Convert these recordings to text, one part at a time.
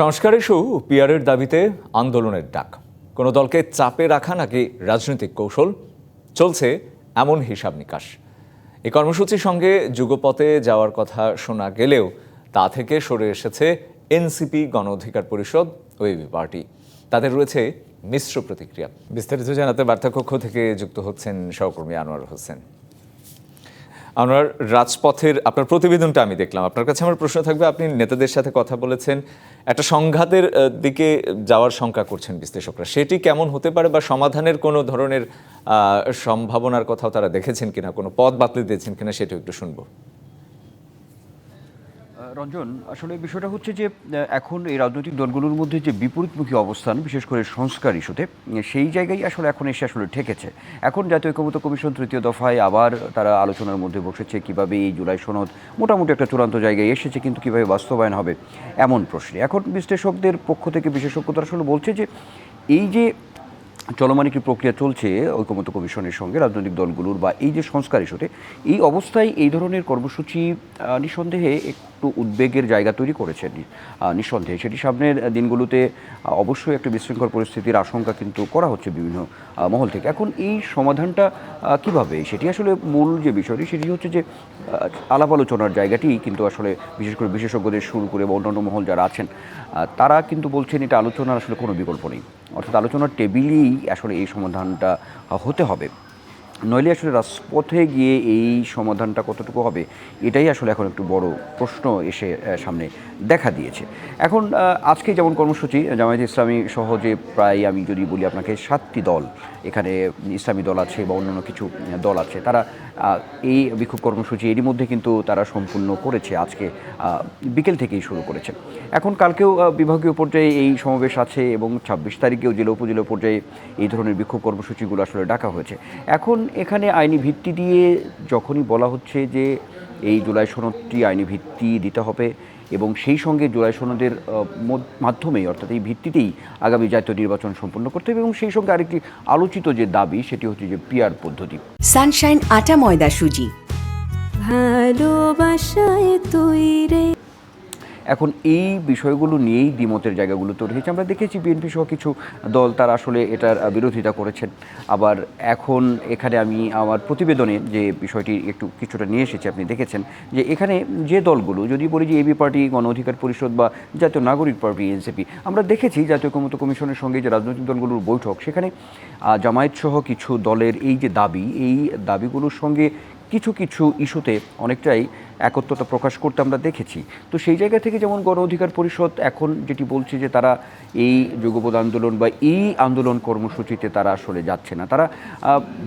সংস্কার ইস্যু পিয়ারের দাবিতে আন্দোলনের ডাক। কোনো দলকে চাপে রাখা নাকি রাজনৈতিক কৌশল? চলছে এমন হিসাব নিকাশ। এই কর্মসূচির সঙ্গে যুগপথে যাওয়ার কথা শোনা গেলেও তা থেকে সরে এসেছে এনসিপি গণ অধিকার পরিষদ ও এবি পার্টি। তাদের রয়েছে মিশ্র প্রতিক্রিয়া। বিস্তারিত জানাতে বার্তাকক্ষ থেকে যুক্ত হচ্ছেন সহকর্মী আনোয়ার হোসেন। আমার রাজপথের, আপনার প্রতিবেদনটা আমি দেখলাম। আপনার কাছে আমার প্রশ্ন থাকবে, আপনি নেতাদের সাথে কথা বলেছেন, একটা সংঘাতের দিকে যাওয়ার শঙ্কা করছেন বিশ্লেষকরা। সেটি কেমন হতে পারে বা সমাধানের কোনো ধরনের সম্ভাবনার কথাও তারা দেখেছেন কিনা, কোনো পথ বাতলে দিয়েছেন কিনা সেটিও একটু শুনব। রঞ্জন, আসলে বিষয়টা হচ্ছে যে এখন এই রাজনৈতিক দলগুলোর মধ্যে যে বিপরীতমুখী অবস্থান, বিশেষ করে সংস্কার ইস্যুতে, সেই জায়গায় আসলে এখন এসে আসলে ঠেকেছে। এখন জাতীয় ঐক্যমত কমিশন তৃতীয় দফায় আবার তারা আলোচনার মধ্যে বসেছে, কীভাবে এই জুলাই সনদ মোটামুটি একটা চূড়ান্ত জায়গায় এসেছে, কিন্তু কীভাবে বাস্তবায়ন হবে, এমন প্রশ্নে। এখন বিশ্লেষকদের পক্ষ থেকে বিশেষজ্ঞরা আসলে বলছে যে, এই যে চলমান একটি প্রক্রিয়া চলছে ঐকমত্য কমিশনের সঙ্গে, রাজনৈতিক দলগুলোর বা এই যে সংস্কার ইস্যুতে, এই অবস্থায় এই ধরনের কর্মসূচি নিঃসন্দেহে একটু উদ্বেগের জায়গা তৈরি করেছে নিঃসন্দেহে। সেটি সামনের দিনগুলোতে অবশ্যই একটা বিশৃঙ্খল পরিস্থিতির আশঙ্কা কিন্তু করা হচ্ছে বিভিন্ন মহল থেকে। এখন এই সমাধানটা কীভাবে? সেটি আসলে মূল যে বিষয়টি, সেটি হচ্ছে যে আলাপ আলোচনার জায়গাটি কিন্তু আসলে বিশেষ করে বিশেষজ্ঞদের শুরু করে বা অন্যান্য মহল যারা আছেন তারা কিন্তু বলছেন এটা আলোচনার আসলে কোনো বিকল্প নেই। অর্থাৎ আলোচনার টেবিলেই আসলে এই সমাধানটা হতে হবে। নইলে আসলে রাজপথে গিয়ে এই সমাধানটা কতটুকু হবে, এটাই আসলে এখন একটু বড় প্রশ্ন এসে সামনে দেখা দিয়েছে। এখন আজকে যেমন কর্মসূচি, জামায়াত ইসলামী সহ যে প্রায় আমি যদি বলি আপনাকে সাতটি দল, এখানে ইসলামী দল আছে বা অন্যান্য কিছু দল আছে, তারা এই বিক্ষোভ কর্মসূচি এরই মধ্যে কিন্তু তারা সম্পূর্ণ করেছে আজকে বিকেল থেকেই শুরু করেছে। এখন কালকেও বিভাগীয় পর্যায়ে এই সমাবেশ আছে এবং ছাব্বিশ তারিখেও জেলা উপজেলা পর্যায়ে এই ধরনের বিক্ষোভ কর্মসূচিগুলো আসলে ডাকা হয়েছে। এখন এখানে আইনি ভিত্তি দিয়ে যখনই বলা হচ্ছে যে এই জুলাই সনদটি আইনি ভিত্তি দিতে হবে এবং সেই সঙ্গে জুলাই সনদের মাধ্যমেই অর্থাৎ এই ভিত্তিতেই আগামী জাতীয় নির্বাচন সম্পন্ন করতে হবে এবং সেই সঙ্গে আরেকটি আলোচিত যে দাবি সেটি হচ্ছে যে পিয়ার পদ্ধতি। সানশাইন আটা ময়দা সুজি। ভালোবাসায় তৈরে এখন এই বিষয়গুলো নিয়েই দ্বিমতের জায়গাগুলো তৈরি হয়েছে। আমরা দেখেছি বিএনপি সহ কিছু দল তারা আসলে এটার বিরোধিতা করেছেন। আবার এখন এখানে আমি আমার প্রতিবেদনে যে বিষয়টি একটু কিছুটা নিয়ে এসেছি, আপনি দেখেছেন যে এখানে যে দলগুলো, যদি বলি যে এবি পার্টি, গণ অধিকার পরিষদ বা জাতীয় নাগরিক পার্টি এনসিপি আমরা দেখেছি জাতীয় ক্ষমতা কমিশনের সঙ্গে যে রাজনৈতিক দলগুলোর বৈঠক, সেখানে জামায়াত সহ কিছু দলের এই যে দাবি, এই দাবিগুলোর সঙ্গে কিছু কিছু ইস্যুতে অনেকটাই একত্রতা প্রকাশ করতে আমরা দেখেছি। তো সেই জায়গা থেকে যেমন গণ অধিকার পরিষদ এখন যেটি বলছে যে তারা এই যুগপদ আন্দোলন বা এই আন্দোলন কর্মসূচিতে তারা আসলে যাচ্ছে না। তারা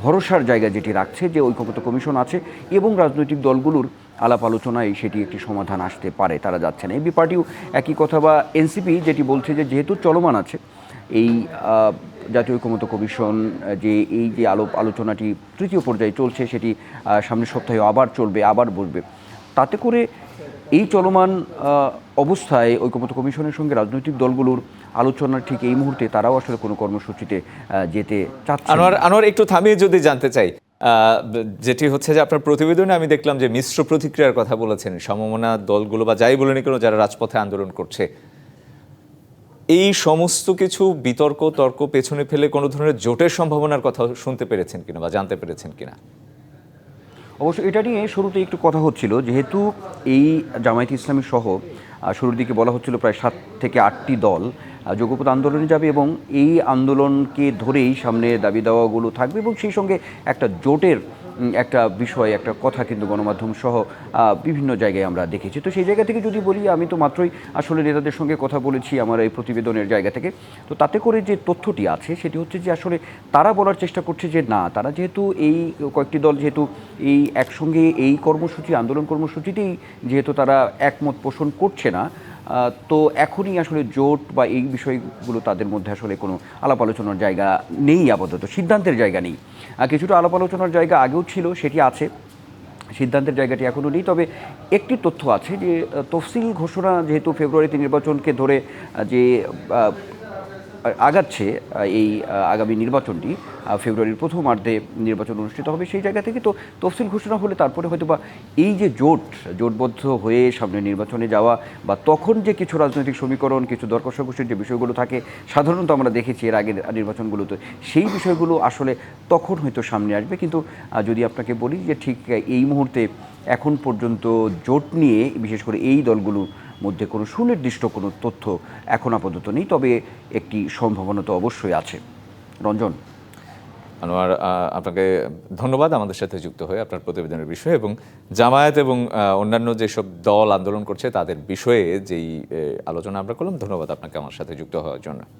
ভরসার জায়গা যেটি রাখছে যে ঐক্যমত কমিশন আছে এবং রাজনৈতিক দলগুলোর আলাপ আলোচনায় সেটি একটি সমাধান আসতে পারে, তারা যাচ্ছে না। এবি পার্টিও একই কথা বা এনসিপি যেটি বলছে যে যেহেতু চলমান আছে এই জাতীয় ঐক্যমত কমিশন, যে এই যে আলোপ আলোচনাটি তৃতীয় পর্যায়ে চলছে, সেটি সামনের সপ্তাহে আবার চলবে, আবার বসবে তাতে করে এই চলমান অবস্থায় ঐক্যমত কমিশনের সঙ্গে রাজনৈতিক দলগুলোর আলোচনার ঠিক এই মুহূর্তে তারাও আসলে কোনো কর্মসূচিতে যেতে চাচ্ছে আনোয়ার আনোয়ার, একটু থামিয়ে যদি জানতে চাই যেটি হচ্ছে যে আপনার প্রতিবেদনে আমি দেখলাম যে মিশ্র প্রতিক্রিয়ার কথা বলেছেন। সমমনা দলগুলো বা যাই বলেনি কেন, যারা রাজপথে আন্দোলন করছে এই সমস্ত কিছু বিতর্ক, তর্ক পেছনে ফেলে কোনো ধরনের জোটের সম্ভাবনার কথা শুনতে পেরেছেন কিনা বা জানতে পেরেছেন কিনা? অবশ্য এটা নিয়ে শুরুতে একটু কথা হচ্ছিল, যেহেতু এই জামায়াত ইসলামী সহ শুরুর দিকে বলা হচ্ছিল প্রায় সাত থেকে আটটি দল যোগ্যপদ আন্দোলনে যাবে এবং এই আন্দোলনকে ধরেই সামনে দাবি দাওয়াগুলো থাকবে এবং সেই সঙ্গে একটা জোটের একটা বিষয়, একটা কথা কিন্তু গণমাধ্যম সহ বিভিন্ন জায়গায় আমরা দেখেছি। তো সেই জায়গা থেকে যদি বলি, আমি তো মাত্রই আসলে নেতাদের সঙ্গে কথা বলেছি আমার এই প্রতিবেদনের জায়গা থেকে। তো তাতে করে যে তথ্যটি আছে, সেটি হচ্ছে যে আসলে তারা বলার চেষ্টা করছে যে না, তারা যেহেতু এই কয়েকটি দল যেহেতু এই একসঙ্গে এই কর্মসূচি, আন্দোলন কর্মসূচিতেই যেহেতু তারা একমত পোষণ করছে না তো এখনই আসলে জোট বা এই বিষয়গুলো তাদের মধ্যে আসলে কোনো আলাপ আলোচনার জায়গা নেই আপাতত, সিদ্ধান্তের জায়গা নেই। কিছুটা আলাপ আলোচনার জায়গা আগেও ছিল, সেটি আছে। সিদ্ধান্তের জায়গাটি এখনও নেই, তবে একটি তথ্য আছে যে তফসিল ঘোষণা যেহেতু ফেব্রুয়ারিতে নির্বাচনকে ধরে যে আগাচ্ছে এই আগামী নির্বাচনটি ফেব্রুয়ারির প্রথমার্ধে নির্বাচন অনুষ্ঠিত হবে সেই জায়গা থেকে। তো তফসিল ঘোষণা হলে তারপরে হয়তো বা এই যে জোট, জোটবদ্ধ হয়ে সামনে নির্বাচনে যাওয়া বা তখন যে কিছু রাজনৈতিক সমীকরণ, কিছু দর কষাকষির যে বিষয়গুলো থাকে, সাধারণত আমরা দেখেছি এর আগের নির্বাচনগুলোতে, সেই বিষয়গুলো আসলে তখন হয়তো সামনে আসবে। কিন্তু যদি আপনাকে বলি যে ঠিক এই মুহূর্তে এখন পর্যন্ত জোট নিয়ে, বিশেষ করে এই দলগুলোর মধ্যে কোনো সুনির্দিষ্ট কোনো তথ্য এখন আপাতত নেই, তবে একটি সম্ভাবনা তো অবশ্যই আছে। রঞ্জন। আনোয়ার আপনাকে ধন্যবাদ আমাদের সাথে যুক্ত হয়ে আপনার প্রতিবেদনের বিষয়ে এবং জামায়াত এবং অন্যান্য যেসব দল আন্দোলন করছে তাদের বিষয়ে যেই আলোচনা আমরা করলাম, ধন্যবাদ আপনাকে আমার সাথে যুক্ত হওয়ার জন্য।